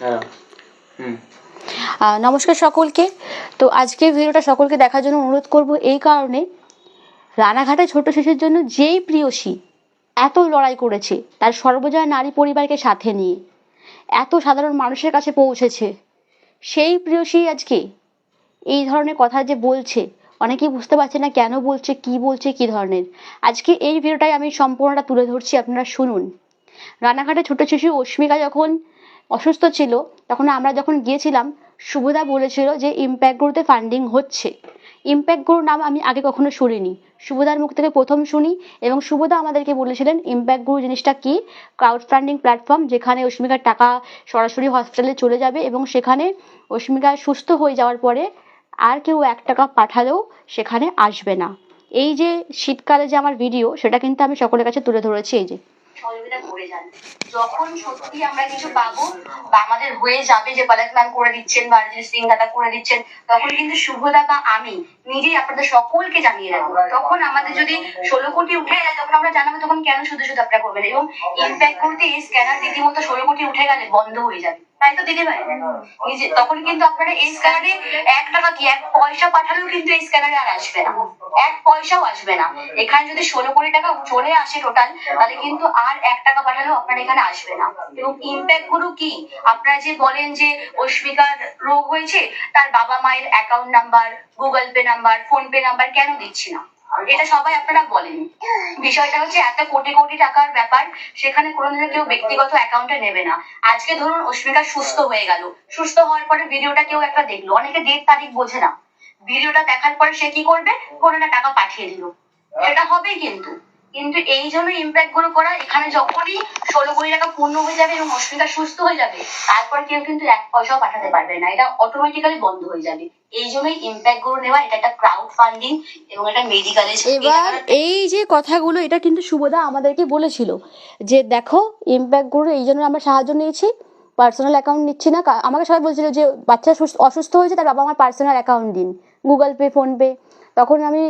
হ্যাঁ। নমস্কার সকলকে। তো আজকে ভিডিওটা সকলকে দেখার জন্য অনুরোধ করব এই কারণে রানাঘাটে ছোট শিশুর জন্য যেই প্রিয়সী এত লড়াই করেছে, তার সর্বজয়া নারী পরিবারকে সাথে নিয়ে, এত সাধারণ মানুষের কাছে পৌঁছেছে, সেই প্রিয়সী আজকে এই ধরনের কথা যে বলছে, অনেকেই বুঝতে পারছে না কেন বলছে, কি বলছে, কি ধরনের। আজকে এই ভিডিওটাই আমি সম্পূর্ণটা তুলে ধরছি, আপনারা শুনুন। রানাঘাটে ছোট শিশু অস্মিকা যখন অসুস্থ ছিল, তখন আমরা যখন গিয়েছিলাম শুভদা বলেছিল যে ইম্প্যাক্ট গ্রুতে ফান্ডিং হচ্ছে। ইম্প্যাক্ট গ্রুর নাম আমি আগে কখনো শুনিনি। শুভদার মুখ থেকে প্রথম শুনি এবং শুভদা আমাদেরকে বলেছিলেন ইম্প্যাক্ট গ্রু জিনিসটা কি? ক্রাউড ফান্ডিং প্ল্যাটফর্ম যেখানে অস্মিকার টাকা সরাসরি হসপিটালে চলে যাবে এবং সেখানে অস্মিকা সুস্থ হয়ে যাওয়ার পরে আর কেউ এক টাকা পাঠালেও সেখানে আসবে না। এই যে শীতকালে যে আমার ভিডিও সেটা কিন্তু আমি সকলের কাছে তুলে ধরেছি, এই যে সহযোগিতা করে যান। যখন সত্যি আমরা কিছু পাবো বা আমাদের হয়ে যাবে যে পালাক ম্যাম করে দিচ্ছেন বা অরিজিৎ সিং দাদা করে দিচ্ছেন তখন কিন্তু শুভদা বা আমি নিজেই আপনাদের সকলকে জানিয়ে রাখব। তখন আমাদের যদি ষোলো কোটি উঠে যায় তখন আমরা জানাব তখন কেন শুধু শুধু আপনারা করবেন এবং ইম্প্যাক্ট করতে এই স্ক্যানার রীতিমতো ষোলো কোটি উঠে গেলে বন্ধ হয়ে যাবে। তাই তো দিদি ভাই? নিজে তখন কিন্তু আপনারা এই স্ক্যানারে এক টাকা কি, এক পয়সা পাঠালেও কিন্তু এই স্ক্যানারে আর আসবে না। এক পয়সাও আসবে না। এখানে যদি ষোলো কোটি টাকা চলে আসে টোটাল তাহলে কিন্তু আর এক টাকা পাঠালেও আপনার এখানে আসবে না। এবং ইম্প্যাক্টগুলো কি? আপনারা যে বলেন যে অস্মিকার রোগ হয়েছে, তার বাবা মায়ের account number Google Pay number PhonePe number কেন দিচ্ছি না? এটা সবাই আপনারা বলেন। বিষয়টা হচ্ছে এত কোটি কোটি টাকার ব্যাপার, সেখানে কোনোদিনও কেউ ব্যক্তিগত অ্যাকাউন্টে নেবে না। আজকে ধরুন অস্মিতা সুস্থ হয়ে গেল। সুস্থ হওয়ার পরে ভিডিওটা কেউ একটা দেখল। অনেকে ডেট তারিখ বোঝে না। ভিডিওটা দেখার পরে সে কি করবে? কোনো টাকা পাঠিয়ে দিল। সেটা হবে কিন্তু। কিন্তু এই জন্য ইম্প্যাক্টগুলো করা, এখানে যখনই ষোলো কোটি টাকা পূর্ণ হয়ে যাবে এবং অস্মিতা সুস্থ হয়ে যাবে, তারপর কেউ কিন্তু এক পয়সাও পাঠাতে পারবে না। এটা অটোমেটিক্যালি বন্ধ হয়ে যাবে। এই জন্যই ইম্প্যাক্টগুলো নেওয়া, এটা একটা ক্রাউড ফান্ডিং এবং এটা মেডিকেলে এবার এই যে কথাগুলো, এটা কিন্তু শুভদা আমাদেরকে বলেছিল যে দেখো ইম্প্যাক্টগুলো এই জন্য আমরা সাহায্য নিয়েছি পার্সোনাল অ্যাকাউন্ট নিচ্ছি না। আমাকে সবাই বলছিল যে বাচ্চা সুস্থ- অসুস্থ হয়েছে, তার বাবা আমার পার্সোনাল অ্যাকাউন্ট দিন গুগল পে ফোনপে তখন আমি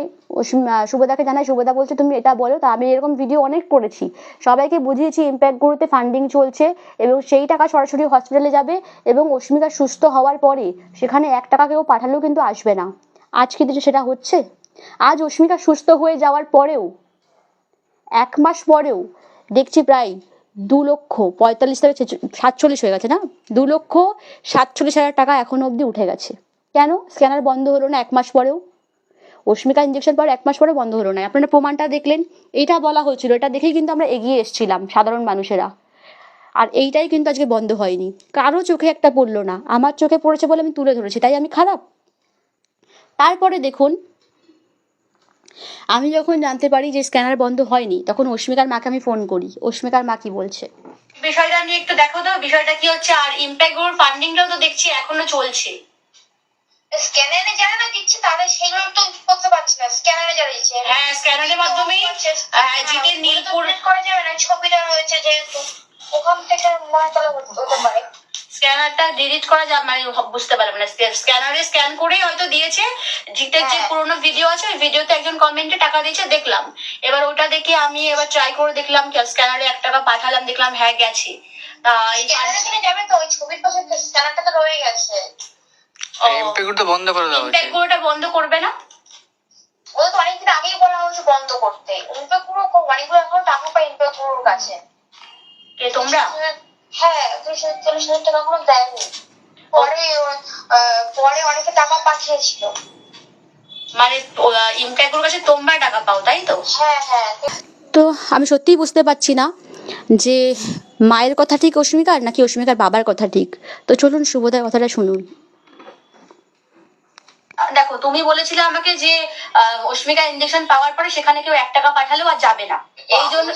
শুভদাকে জানাই শুভদা বলছে, তুমি এটা বলো, তা আমি এরকম ভিডিও অনেক করেছি। সবাইকে বুঝিয়েছি ইম্প্যাক্ট গ্রুপে ফান্ডিং চলছে এবং সেই টাকা সরাসরি হসপিটালে যাবে এবং অস্মিতা সুস্থ হওয়ার পরে সেখানে এক টাকা কেউ পাঠালেও কিন্তু আসবে না। আজ কিন্তু সেটা হচ্ছে, আজ অস্মিতা সুস্থ হয়ে যাওয়ার পরেও, এক মাস পরেও, দেখছি প্রায় দু লক্ষ পঁয়তাল্লিশ থেকে সাতচল্লিশ হয়ে গেছে না? দু লক্ষ সাতচল্লিশ হাজার টাকা এখনও অবধি উঠে গেছে। কেন? স্ক্যানার বন্ধ হলো না এক মাস পরেও? অস্মিকা ইঞ্জেকশন পর এক মাস পরে বন্ধ হলো না। আপনারা প্রমাণটা দেখলেন এটা বলা হয়েছিল এটা দেখেই কিন্তু আমরা এগিয়ে এসেছিলাম সাধারণ মানুষেরা। আর এইটাই কিন্তু আজকে বন্ধ হয়নি। কারও চোখে একটা পড়ল না আমার চোখে পড়েছে বলে আমি তুলে ধরেছি তাই আমি খারাপ। তারপরে দেখুন আমি যখন জানতে পারি যে স্ক্যানার বন্ধ হয়নি তখন অস্মিকার মাকে আমি ফোন করি। অস্মিকার মা কি বলছে? বিষয়টা নিয়ে একটু দেখো তো বিষয়টা কি হচ্ছে? আর ইম্প্যাক্ট গ্রুপ ফান্ডিংটাও তো দেখছি এখনও চলছে। স্ক্যানারে যারা না দিচ্ছে? হ্যাঁ স্ক্যানারের মাধ্যমে হ্যাঁ, জিতের নীলপুর করা যাবে না ছবিটা রয়েছে যেহেতু। ওখান থেকে মনে হতে পারে। স্ক্যানারটা ডিলিট করা যাবে মানে বুঝতে পারবে না। স্ক্যানারে স্ক্যান করেই হয়তো দিয়েছে। জিতের যে হ্যাঁ। পুরোনো ভিডিও আছে ওই ভিডিওতে একজন কমেন্টে টাকা দিয়েছে দেখলাম। এবার ওটা দেখে আমি এবার ট্রাই করে দেখলাম স্ক্যানারে এক টাকা পাঠালাম দেখলাম হ্যাঁ গেছে। তা এই যাবে তো ওই ছবির পাশে স্ক্যানারটা তো রয়ে গেছে। তো বন্ধ করে হয়েছে ইম্প্যাক্ট বন্ধ করবে না? অনেকদিন আগেই বলা হয়েছে বন্ধ করতে। ইনফ্যাক্ট পুরো অনেকগুলো এখন টাকা পায় ইনফ্যাক্ট পুরোর কাছে। কে তোমরা? হ্যাঁ দুশো চল্লিশ হাজার টাকা এখনও দেয়নি। পরে আহ, পরে অনেকে টাকা পাঠিয়েছিল। মানে ইম্প্যাক্টগুলোর কাছে তোমরা টাকা পাও তাই তো? হ্যাঁ হ্যাঁ। তো আমি সত্যিই বুঝতে পারছি না যে মায়ের কথা ঠিক অস্মিকার নাকি অস্মিকার বাবার কথা ঠিক? তো চলুন শুভদার কথাটা শুনুন। দেখো তুমি বলেছিলে আমাকে যে অস্মিকা ইঞ্জেকশন পাওয়ার পরে সেখানে কেউ এক টাকা পাঠালেও আর যাবে না। এই জন্য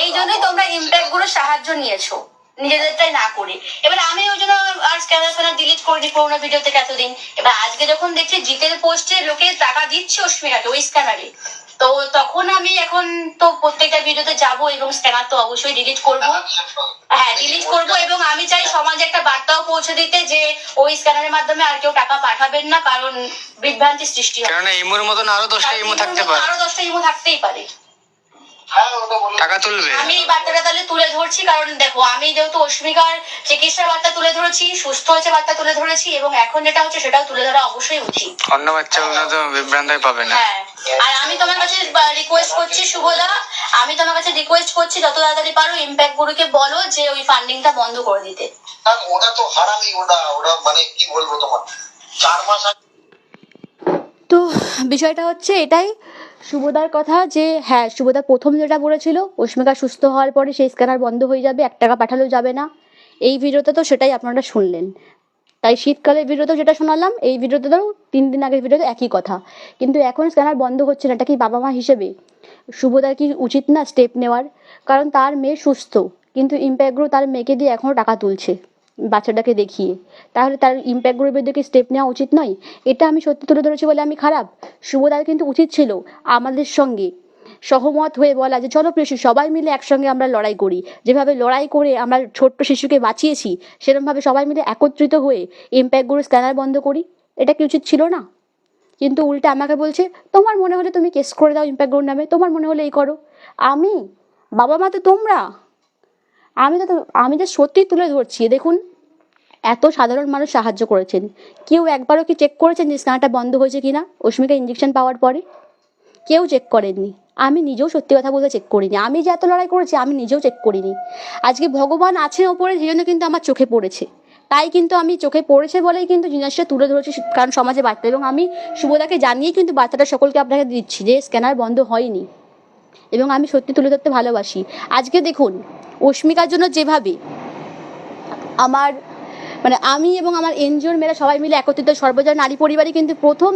এই জন্যই তোমরা ইম্প্যাক্টগুলো সাহায্য নিয়েছো নিজেদেরটাই না করে। এবার আমি ওই জন্য আর স্ক্যানার ফ্যানার ডিলিট করিনি পুরোনো ভিডিও থেকে এতদিন। এবার আজকে যখন দেখছি জিতের পোস্টে লোকে টাকা দিচ্ছে অস্মিকাকে ওই স্ক্যানারে তো তখন আমি এখন তো প্রত্যেকটা ভিডিওতে যাব এবং স্ক্যানার তো অবশ্যই ডিলিট করব। হ্যাঁ ডিলিট করব এবং আমি চাই সমাজে একটা বার্তাও পৌঁছে দিতে যে ওই স্ক্যানারের মাধ্যমে আর কেউ টাকা পাঠাবেন না কারণ বিভ্রান্তি সৃষ্টি হয়। কেননা ইমোর মতন আরও দশটা ইমো থাকতে পারে। আরও দশটা ইমো থাকতেই পারে। টাকা তুলবে। আমি এই বার্তাটা তাহলে তুলে ধরছি কারণ দেখো আমি যেহেতু অস্মিকার চিকিৎসার বার্তা তুলে ধরেছি সুস্থ হয়েছে বার্তা তুলে ধরেছি এবং এখন যেটা হচ্ছে সেটাও তুলে ধরা অবশ্যই উচিত। অন্য বাচ্চাগুলো তো বিভ্রান্ত হয়ে পাবে না। হ্যাঁ আর আমি তোমার কাছে রিকোয়েস্ট করছি শুভদা আমি তোমার কাছে রিকোয়েস্ট করছি যত তাড়াতাড়ি পারো ইম্প্যাক্ট গুরুকে বলো যে ওই ফান্ডিংটা বন্ধ করে দিতে। ওটা তো হারামি ওটা ওটা মানে কি বলব তোমার? চার মাস তো বিষয়টা হচ্ছে এটাই শুভদার কথা যে হ্যাঁ শুভদা প্রথম যেটা বলেছিল অস্মিকা সুস্থ হওয়ার পরে সেই স্ক্যানার বন্ধ হয়ে যাবে, এক টাকা পাঠালেও যাবে না। এই ভিডিওতে তো সেটাই আপনারা শুনলেন। তাই শীতকালের ভিডিওতেও যেটা শোনালাম, এই ভিডিওতে তো তিন দিন আগের ভিডিওতে একই কথা। কিন্তু এখন স্ক্যানার বন্ধ হচ্ছে না, এটা কি বাবা মা হিসেবে? শুভদার কি উচিত না স্টেপ নেওয়ার? কারণ তার মেয়ে সুস্থ, কিন্তু ইম্প্যাক্টগুলো তার মেয়েকে দিয়ে এখনও টাকা তুলছে। বাচ্চাটাকে দেখিয়ে। তাহলে তার ইম্প্যাক্টগুলোর বিরুদ্ধে স্টেপ নেওয়া উচিত নয়। এটা আমি সত্যি তুলে ধরেছি বলে আমি খারাপ। শুভদার কিন্তু উচিত ছিল আমাদের সঙ্গে সহমত হয়ে বলা যে, চলো প্রিয় সবাই মিলে একসঙ্গে আমরা লড়াই করি। যেভাবে লড়াই করে আমরা ছোট্ট শিশুকে বাঁচিয়েছি সেরকমভাবে সবাই মিলে একত্রিত হয়ে ইম্প্যাক্টগুলো স্ক্যানার বন্ধ করি। এটা কি উচিত ছিল না? কিন্তু উল্টে আমাকে বলছে, তোমার মনে হলে তুমি কেস করে দাও ইম্প্যাক্ট গ্রুপ নামে। তোমার মনে হলে এই করো। আমি? বাবা মা তো তোমরা? আমি তো, আমি যে সত্যি তুলে ধরছি। দেখুন, এত সাধারণ মানুষ সাহায্য করেছেন। কেউ একবারও কি চেক করেছেন যে স্নানটা বন্ধ হয়েছে কিনা? অস্মিকা ইঞ্জেকশন পাওয়ার পরে? কেউ চেক করেননি। আমি নিজেও সত্যি কথা বলতে চেক করিনি। আমি যে এত লড়াই করেছি, আমি নিজেও চেক করিনি। আজকে ভগবান আছেন ওপরে, সেই জন্য কিন্তু আমার চোখে পড়েছে। তাই কিন্তু আমি চোখে পড়েছে বলেই কিন্তু জিনিসটা তুলে ধরেছি কারণ সমাজে বার্তা। এবং আমি শুভদাকে জানিয়ে কিন্তু বার্তাটা সকলকে আপনাকে দিচ্ছি যে স্ক্যানার বন্ধ হয়নি। এবং আমি সত্যি তুলে ধরতে ভালোবাসি। আজকে দেখুন অস্মিকার জন্য যেভাবে আমার মানে আমি এবং আমার এনজিওর মেয়েরা সবাই মিলে একত্রিত সর্বজয় নারী পরিবারই কিন্তু প্রথম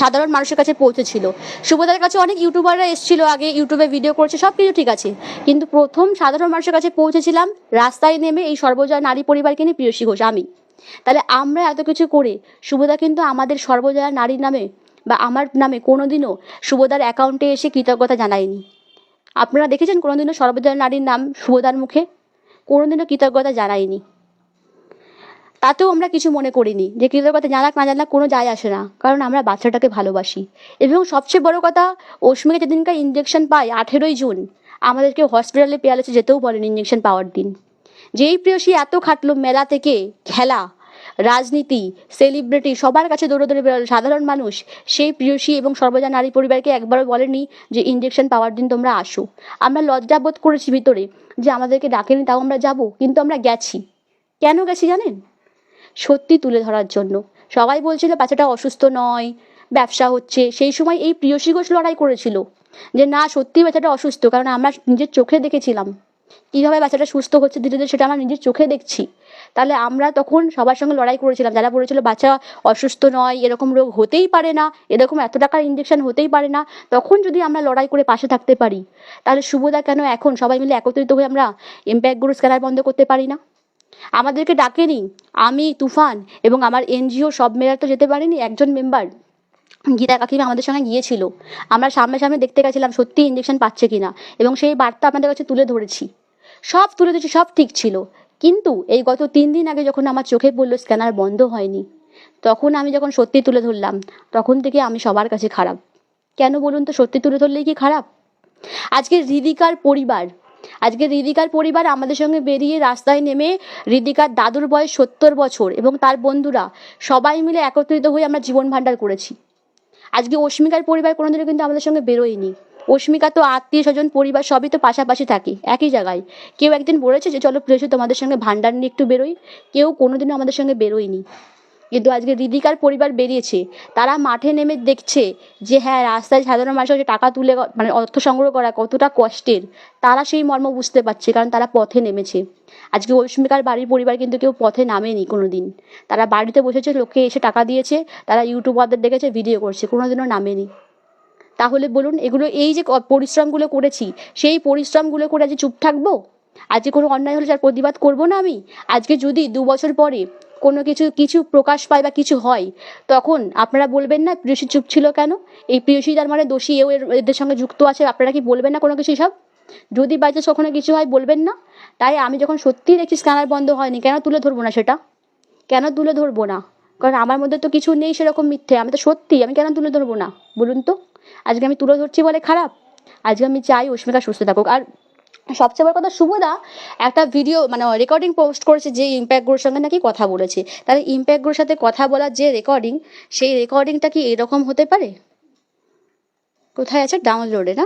সাধারণ মানুষের কাছে পৌঁছেছিল। শুভদার কাছে অনেক ইউটিউবাররা এসেছিল আগে, ইউটিউবে ভিডিও করছে, সব কিছু ঠিক আছে। কিন্তু প্রথম সাধারণ মানুষের কাছে পৌঁছেছিলাম, রাস্তায় নেমে এই সর্বজয় নারী পরিবারকে নিয়ে প্রিয়সী ঘোষ, আমি। তাহলে আমরা এত কিছু করে শুভদা কিন্তু আমাদের সর্বজয়া নারীর নামে বা আমার নামে কোনোদিনও শুভদার অ্যাকাউন্টে এসে কৃতজ্ঞতা জানায়নি। আপনারা দেখেছেন কোনোদিনও সর্বজয়া নারীর নাম শুভদার মুখে? কোনোদিনও কৃতজ্ঞতা জানায়নি। তাতেও আমরা কিছু মনে করিনি যে কৃতজ্ঞতা জানাক না জানাক কোনো যায় আসে না, কারণ আমরা বাচ্চাটাকে ভালোবাসি। এবং সবচেয়ে বড় কথা অস্মিকা যেদিনকার ইঞ্জেকশন পায় আঠেরোই জুন, আমাদেরকে হসপিটালে পেয়ালেছে যেতেও বলেন ইঞ্জেকশন পাওয়ার দিন। যেই প্রিয়সী এত খাটলো মেলা থেকে খেলা রাজনীতি সেলিব্রিটি সবার কাছে দৌড়ে দৌড়ে বেরোলো সাধারণ মানুষ, সেই প্রিয়সী এবং সর্বজা নারী পরিবারকে একবারও বলেনি যে ইঞ্জেকশন পাওয়ার দিন তোমরা আসো। আমরা লজ্জাবোধ করেছি ভিতরে যে আমাদেরকে ডাকেনি, তাও আমরা যাব, কিন্তু আমরা গেছি। কেন গেছি জানেন? সত্যি তুলে ধরার জন্য। সবাই বলছিল, বাচ্চাটা অসুস্থ নয়, ব্যবসা হচ্ছে। সেই সময় এই প্রিয়সী ঘোষ লড়াই করেছিল যে, না সত্যি বাচ্চাটা অসুস্থ। কারণ আমরা নিজের চোখে দেখেছিলাম। কীভাবে বাচ্চাটা সুস্থ হচ্ছে ধীরে ধীরে সেটা আমরা নিজের চোখে দেখছি। তাহলে আমরা তখন সবার সঙ্গে লড়াই করেছিলাম। যারা বলেছিল বাচ্চা অসুস্থ নয়, এরকম রোগ হতেই পারে না, এরকম এত টাকার ইঞ্জেকশন হতেই পারে না, তখন যদি আমরা লড়াই করে পাশে থাকতে পারি, তাহলে শুভদা কেন এখন সবাই মিলে একত্রিত হয়ে আমরা ইম্প্যাক্ট গ্রুপ স্ক্যানার বন্ধ করতে পারি না? আমাদেরকে ডাকেনি, আমি, তুফান এবং আমার এনজিও সব মেয়েরা তো যেতে পারিনি, একজন মেম্বার গীতা কাকিমা আমাদের সঙ্গে গিয়েছিল। আমরা সামনে সামনে দেখতে গেছিলাম সত্যি ইঞ্জেকশন পাচ্ছে কিনা এবং সেই বার্তা আপনাদের কাছে তুলে ধরেছি। সব তুলে ধরেছি, সব ঠিক ছিল। কিন্তু এই গত তিন দিন আগে যখন আমার চোখে পড়ল স্ক্যানার বন্ধ হয়নি, তখন আমি যখন সত্যি তুলে ধরলাম, তখন থেকে আমি সবার কাছে খারাপ। কেন বলুন তো, সত্যি তুলে ধরলেই কি খারাপ? আজকে হৃদিকার পরিবার, আজকে হৃদিকার পরিবার আমাদের সঙ্গে বেরিয়ে রাস্তায় নেমে হৃদিকার দাদুর বয়স সত্তর বছর এবং তার বন্ধুরা সবাই মিলে একত্রিত হয়ে আমরা জীবন ভাণ্ডার করেছি। আজকে অস্মিকার পরিবার কোনোদিনও কিন্তু আমাদের সঙ্গে বেরোয়নি। অস্মিকা তো আত্মীয় স্বজন, পরিবার সবই তো পাশাপাশি থাকি, একই জায়গায়। কেউ একদিন বলেছে যে, চলো প্রিয়সী তোমাদের সঙ্গে ভাণ্ডার নিয়ে একটু বেরোই। কেউ কোনোদিনও আমাদের সঙ্গে বেরোয়নি। কিন্তু আজকে দিদিকার পরিবার বেরিয়েছে। তারা মাঠে নেমে দেখছে যে হ্যাঁ রাস্তায় সাধারণ মানুষের টাকা তুলে মানে অর্থ সংগ্রহ করা কতটা কষ্টের। তারা সেই মর্ম বুঝতে পারছে, কারণ তারা পথে নেমেছে। আজকে অস্মিকার বাড়ির পরিবার কিন্তু কেউ পথে নামেনি কোনো দিন তারা বাড়িতে বসেছে লোককে এসে টাকা দিয়েছে, তারা ইউটিউবারদের দেখেছে, ভিডিও করছে কোনো দিনও নামেনি। তাহলে বলুন, এগুলো এই যে পরিশ্রমগুলো করেছি, সেই পরিশ্রমগুলো করে আজকে চুপ থাকব? আজকে কোনো অন্যায় হলে যার প্রতিবাদ করব না আমি? আজকে যদি দু বছর পরে কোনো কিছু কিছু প্রকাশ পায় বা কিছু হয়, তখন আপনারা বলবেন না প্রিয়সী চুপ ছিল কেন? এই প্রিয়সী তার মানে দোষী, এও এদের সঙ্গে যুক্ত আছে, আপনারা কি বলবেন না কোনো কিছু সব যদি বাইচান্স কখনো কিছু হয়, বলবেন না। তাই আমি যখন সত্যিই দেখছি স্ক্যানার বন্ধ হয়নি, কেন তুলে ধরবো না সেটা? কেন তুলে ধরবো না? কারণ আমার মধ্যে তো কিছু নেই সেরকম মিথ্যে, আমি তো সত্যি আমি কেন তুলে ধরবো না? বলুন তো। আজকে আমি তুলে ধরছি বলে খারাপ। আজকে আমি চাই অস্মিকা সুস্থ থাকুক। আর সবচেয়ে বড় কথা শুভদা একটা ভিডিও মানে রেকর্ডিং পোস্ট করেছে যে ইম্প্যাক্ট গ্রোর সঙ্গে নাকি কথা বলেছে তাহলে ইম্প্যাক্ট গ্রোর সাথে কথা বলার যে রেকর্ডিং সেই রেকর্ডিংটা কি এরকম হতে পারে কোথায় আছে ডাউনলোডে না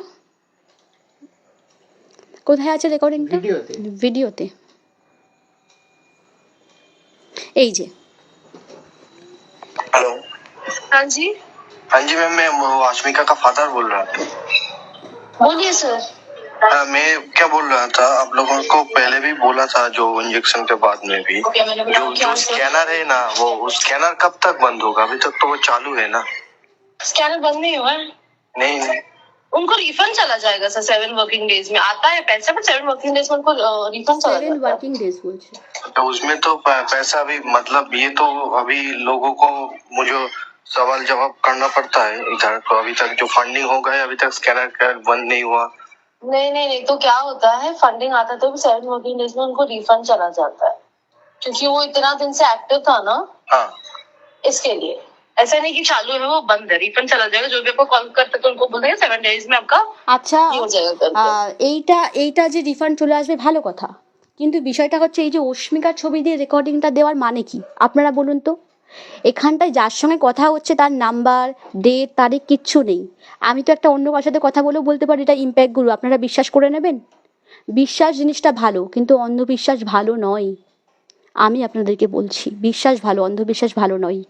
কোথায় আছে রেকর্ডিংটা ভিডিওতে ভিডিওতে এই যে हेलो हाँ जी हाँ जी मैम मैं वो आशमिका का फादर बोल रहा था बोलिए सर आ, मैं क्या बोल रहा था? आप लोगों को पहले भी बोला था जो इंजेक्शन के बाद में भी। जो जो स्कैनर है ना वो स्कैनर कब तक बंद होगा? अभी तक तो वो चालू है ना। स्कैनर बंद नहीं हुआ नहीं नहीं। उनको रिफंड चला जाएगा सर सेवन वर्किंग डेज़ में। आता है पैसा बट सेवन वर्किंग डेज़ में उनको रिफंड चला जाएगा वर्किंग डेज़ तो उसमें तो पैसा भी मतलब ये तो अभी लोगों को मुझे सवाल जवाब करना पड़ता है इधर। तो अभी तक जो फंडिंग हो गए अभी तक स्कैनर बंद नहीं हुआ। नहीं नहीं नहीं तो क्या होता है फंडिंग आता है तो सेवन वर्किंग डेज में उनको रिफंड चला जाता है क्योंकि वो इतना दिन से एक्टिव था ना हाँ इसके लिए ऐसा नहीं कि चालू है वो बंद है रिफंड चला जाएगा जो भी आपको कॉल करते तो उनको बोल देंगे सेवन डेज में आपका আচ্ছা ये हो जाएगा करके আহ, এইটা এইটা যে রিফান্ড চলে আসবে ভালো কথা কিন্তু বিষয়টা হচ্ছে এই যে অস্মিকার ছবি দিয়ে রেকর্ডিংটা দেওয়ার মানে কি আপনারা বলুন তো এখানটায় যার সঙ্গে কথা হচ্ছে, তার নাম্বার ডেট তারিখ কিচ্ছু নেই। আমি তো একটা অন্য কার সাথে কথা বলেও বলতে পারি, এটা ইম্প্যাক্ট গুরু আপনারা বিশ্বাস করে নেবেন? বিশ্বাস জিনিসটা ভালো, কিন্তু অন্ধবিশ্বাস ভালো নয়। আমি আপনাদেরকে বলছি, বিশ্বাস ভালো, অন্ধবিশ্বাস ভালো নয়।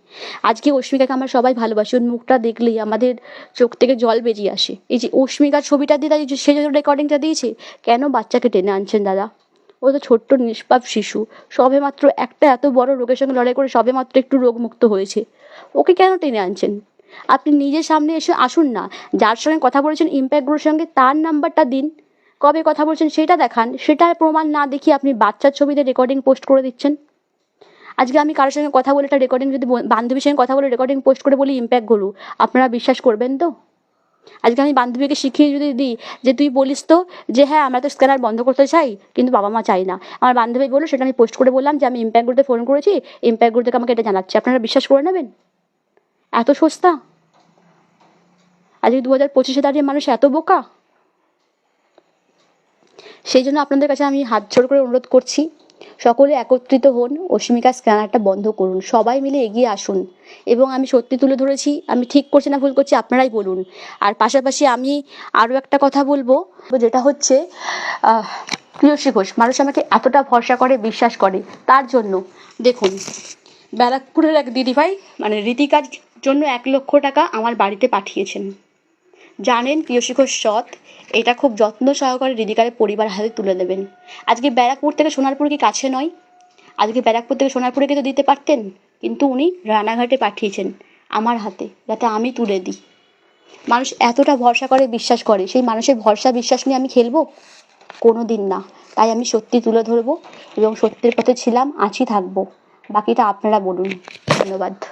আজকে অস্মিকাকে আমরা সবাই ভালোবাসি, ওর মুখটা দেখলেই আমাদের চোখ থেকে জল বেরিয়ে আসে। এই যে অস্মিকার ছবিটা দিয়ে সে যে রেকর্ডিংটা দিয়েছে, কেন বাচ্চাকে টেনে আনছেন দাদা? ও তো ছোট্ট নিষ্পাপ শিশু। সবে মাত্র একটা এত বড় রোগের সঙ্গে লড়াই করে সবে মাত্র একটু রোগমুক্ত হয়েছে। ওকে কেন টেনে আনছেন? আপনি নিজের সামনে এসে আসুন না। যার সঙ্গে কথা বলেছেন ইম্প্যাক্টগুলোর সঙ্গে, তার নাম্বারটা দিন। কবে কথা বলছেন সেটা দেখান। সেটার প্রমাণ না দেখিয়ে আপনি বাচ্চার ছবিতে রেকর্ডিং পোস্ট করে দিচ্ছেন। আজকে আমি কারোর সঙ্গে কথা বলে একটা রেকর্ডিং যদি বান্ধবীর সঙ্গে কথা বলে রেকর্ডিং পোস্ট করে বলি ইম্প্যাক্ট গুরু আপনারা বিশ্বাস করবেন তো? আজকে আমি বান্ধবীকে শিখিয়ে যদি দিই যে তুই বলিস তো যে হ্যাঁ আমরা তো স্ক্যানার বন্ধ করতে চাই, কিন্তু বাবা মা চাই না। আমার বান্ধবী বলল, সেটা আমি পোস্ট করে বললাম যে আমি ইম্প্যাক্ট গ্রুপে ফোন করেছি ইম্প্যাক্ট গ্রুপ থেকে আমাকে এটা জানাচ্ছে। আপনারা বিশ্বাস করে নেবেন? এত সস্তা? আজকে দু হাজার পঁচিশে দাঁড়িয়ে মানুষ এত বোকা? সেই জন্য আপনাদের কাছে আমি হাত জোর করে অনুরোধ করছি। সকলে একত্রিত হন অস্মিকা স্ক্যানারটা বন্ধ করুন। সবাই মিলে এগিয়ে আসুন। এবং আমি সত্যি তুলে ধরেছি, আমি ঠিক করছি না ভুল করছি, আপনারাই বলুন। আর পাশাপাশি আমি আরও একটা কথা বলব, যেটা হচ্ছে প্রিয়সী ঘোষ, মানুষ আমাকে এতটা ভরসা করে, বিশ্বাস করে। তার জন্য, দেখুন, ব্যারাকপুরের এক দিদিভাই মানে রীতিকার জন্য এক লক্ষ টাকা আমার বাড়িতে পাঠিয়েছেন। জানেন প্রিয়সী ঘোষ সৎ? এটা খুব যত্ন সহকারে রিদিকারের পরিবার হাতে তুলে দেবেন। আজকে ব্যারাকপুর থেকে সোনারপুর কি কাছে নয়? আজকে ব্যারাকপুর থেকে সোনারপুরে কিন্তু দিতে পারতেন? কিন্তু উনি রানাঘাটে পাঠিয়েছেন আমার হাতে, যাতে আমি তুলে দিই। মানুষ এতটা ভরসা করে বিশ্বাস করে, সেই মানুষের ভরসা বিশ্বাস নিয়ে আমি খেলব? কোনো দিন না। তাই আমি সত্যি তুলে ধরবো এবং সত্যের পথে ছিলাম, আছি থাকব। বাকিটা আপনারা বলুন। ধন্যবাদ।